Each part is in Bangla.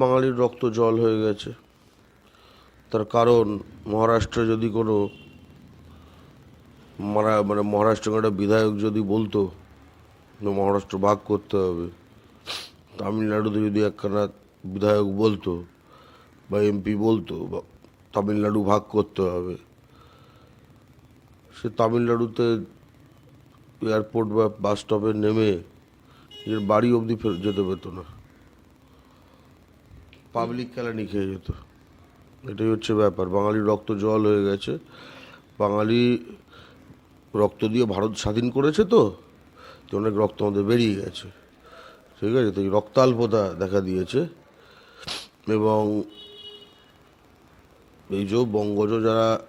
বাঙালির রক্ত জল হয়ে গেছে। তার কারণ, মহারাষ্ট্রে যদি কোনো মারা মানে মহারাষ্ট্রের একটা বিধায়ক যদি বলতো যে মহারাষ্ট্র ভাগ করতে হবে। তামিলনাড়ুতে যদি একখানা বিধায়ক বলতো, বা এমপি বলতো, বা তামিলনাড়ু ভাগ করতে হবে। সে তামিলনাড়ুতে এয়ারপোর্ট বা বাস স্টপে নেমে নিজের বাড়ি অবধি যেতে পেতো না। পাবলিক কেলানি খেয়ে যেত। এটাই হচ্ছে ব্যাপার। বাঙালির রক্ত জল হয়ে গেছে। বাঙালি রক্ত দিয়ে ভারত স্বাধীন করেছে তো তো অনেক রক্ত আমাদের বেরিয়ে গেছে। ঠিক আছে? তো রক্তাল্পতা দেখা দিয়েছে। এবং এই যে বঙ্গজ যারা,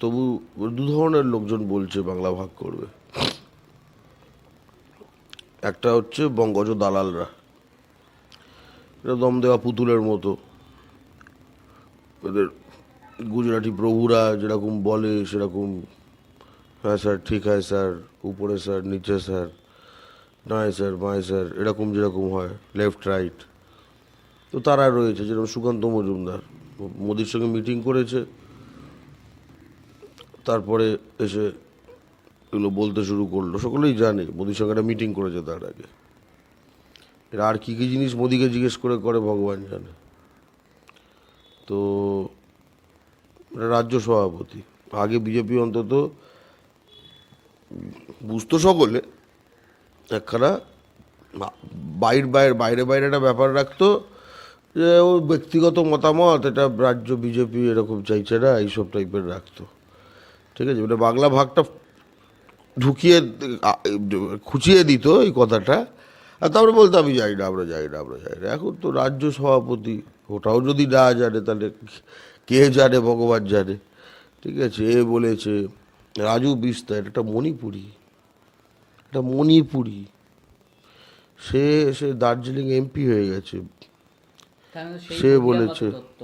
তবু দু ধরনের লোকজন বলছে বাংলা ভাগ করবে। একটা হচ্ছে বঙ্গজ দালালরা। এটা দম দেওয়া পুতুলের মতো। এদের গুজরাটি প্রভুরা যেরকম বলে, সেরকম হ্যাঁ স্যার, ঠিক হয় স্যার, উপরে স্যার, নিচে স্যার নয় স্যার, বাঁয় স্যার, এরকম যেরকম হয় লেফট রাইট তো তারা রয়েছে, যেরকম সুকান্ত মজুমদার। মোদির সঙ্গে মিটিং করেছে। তারপরে এসে এগুলো বলতে শুরু করল। সকলেই জানে, মোদির সঙ্গে একটা মিটিং করেছে তার আগে। এরা আর কী কী জিনিস মোদিকে জিজ্ঞেস করে করে ভগবান জানে। তো রাজ্য সভাপতি। আগে বিজেপি অন্তত বুঝতো সকলে, একখানা বাইর বাইরে বাইরে বাইরে একটা ব্যাপার রাখতো যে ও ব্যক্তিগত মতামত, এটা রাজ্য বিজেপি এরকম চাইছে না, এইসব টাইপের রাখতো। ঠিক আছে? মানে বাংলা ভাগটা ঢুকিয়ে খুঁচিয়ে দিত এই কথাটা। আর তারপরে বলতে আমি যাই না আমরা যাই না আমরা যাই না এখন তো রাজ্য সভাপতি ওটাও যদি না জানে তাহলে কে জানে ভগবান জানে ঠিক আছে এ বলেছে রাজু বিস্তার একটা মণিপুরি একটা মণিপুরি সে সে দার্জিলিং এমপি হয়ে গেছে সে বলেছে। তত্ত্ব।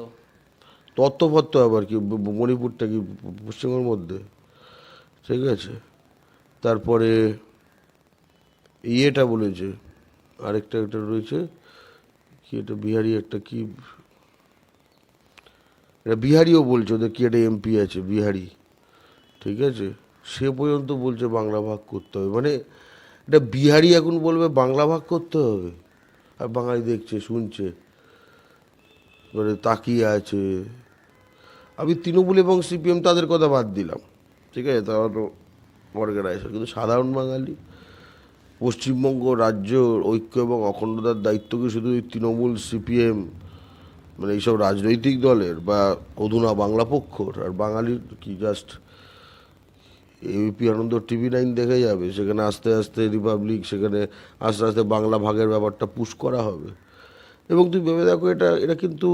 তত্ত্বফত্ত আবার কি মণিপুরটা কি পশ্চিমবঙ্গের মধ্যে ঠিক আছে তারপরে ইয়েটা বলেছে আরেকটা একটা রয়েছে, কি এটা বিহারি একটা কি? এটা বিহারিও বলছে, ওদের কি একটা এমপি আছে, বিহারি। ঠিক আছে? সে পর্যন্ত বলছে বাংলা ভাগ করতে হবে। মানে এটা বিহারি এখন বলবে বাংলা ভাগ করতে হবে? আর বাঙালি দেখছে, শুনছে। মানে তাকিয়ে আছে। আমি তৃণমূল এবং সিপিএম তাদের কথা বাদ দিলাম। ঠিক আছে? তারা তো অর্গানাইজার কিন্তু সাধারণ বাঙালি পশ্চিমবঙ্গ রাজ্য ঐক্য এবং অখণ্ডতার দায়িত্ব কি শুধু ওই তৃণমূল, সিপিএম মানে এইসব রাজনৈতিক দলের বা অধুনা বাংলা পক্ষর আর বাঙালির কি just ABP Ananda TV nine দেখে যাবে, সেখানে আস্তে আস্তে রিপাবলিক সেখানে আস্তে আস্তে বাংলা ভাগের ব্যাপারটা পুশ করা হবে। এবং তুই ভেবে দেখো এটা এটা কিন্তু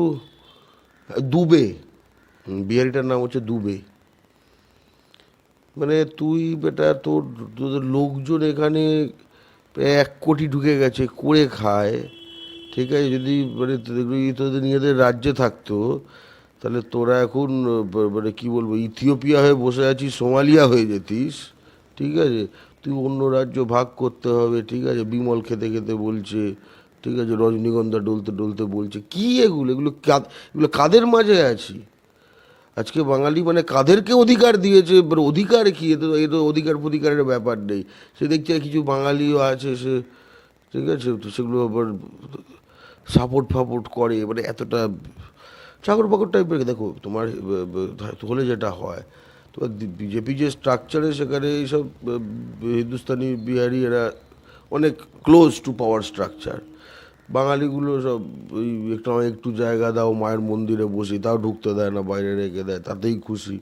দুবে, বিহারিটার নাম হচ্ছে দুবে। মানে তুই বেটা তোর, তোদের লোকজন এখানে এক কোটি ঢুকে গেছে, করে খায়। ঠিক আছে, যদি মানে তোদের নিজেদের রাজ্যে থাকতো, তাহলে তোরা এখন মানে কি বলব, ইথিওপিয়া হয়ে বসে আছিস, সোমালিয়া হয়ে যেতিস। ঠিক আছে, তুই অন্য রাজ্য ভাগ করতে হবে, ঠিক আছে, বিমল খেতে খেতে বলছে, ঠিক আছে, রজনীগন্ধা ডলতে ডলতে বলছে, কি এগুলো? এগুলো এগুলো কাদের মাঝে আছি? আজকে বাঙালি মানে কাদেরকে অধিকার দিয়েছে, এবার অধিকার কি? এ তো এ তো অধিকার ফধিকারের ব্যাপার নেই। সে দেখছে কিছু বাঙালিও আছে, সে, ঠিক আছে, তো সেগুলো আবার সাপোর্ট ফাপোর্ট করে মানে এতটা চাকর পাকর টাইপের দেখো, তোমার হলে যেটা হয়, তোমার বিজেপি যে স্ট্রাকচারে সেখানে এইসব হিন্দুস্তানি, বিহারি এরা অনেক ক্লোজ টু পাওয়ার স্ট্রাকচার বাঙালিগুলো সব ওই একটু একটু জায়গা দাও, মায়ের মন্দিরে বসি, তাও ঢুকতে দেয় না, বাইরে রেখে দেয়, তাতেই খুশি।